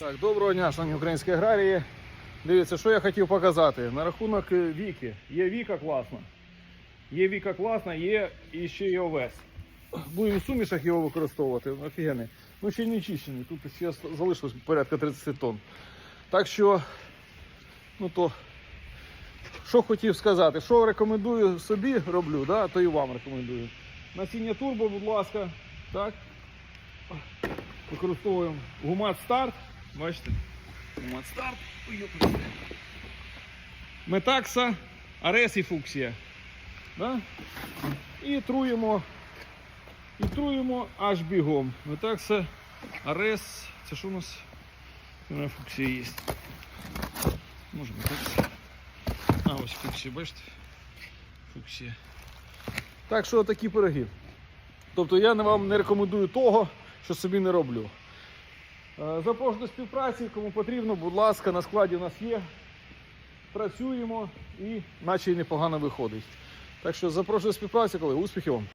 Так, доброго дня, шановні українські аграрії. Дивіться, що я хотів показати. На рахунок е, Віки. Є Віка класна. Є Віка класна, є і ще є овес. Будемо в сумішах його використовувати. Офігенний. Ну ще не чищений. Тут ще залишилось порядка 30 тонн. Так що, ну то, що хотів сказати, що рекомендую собі роблю, да, то і вам рекомендую. Насіння турбо, будь ласка. Так. Використовуємо гумат старт. Бачите? Гумат старт. Ой, йопрст. Метакса, Арес і фуксія. Да? І труємо. І труємо аж бігом. Метакса, Арес. Це що у нас? Фуксія є. Може метакса. А, ось фуксія, бачите? Фуксія. Так що такі пироги. Тобто я вам не рекомендую того, що собі не роблю. Е, Запрошую до співпраці, кому потрібно, будь ласка, на складі у нас є. Працюємо і наче й непогано виходить. Так що запрошую до співпраці, коли успіхів вам!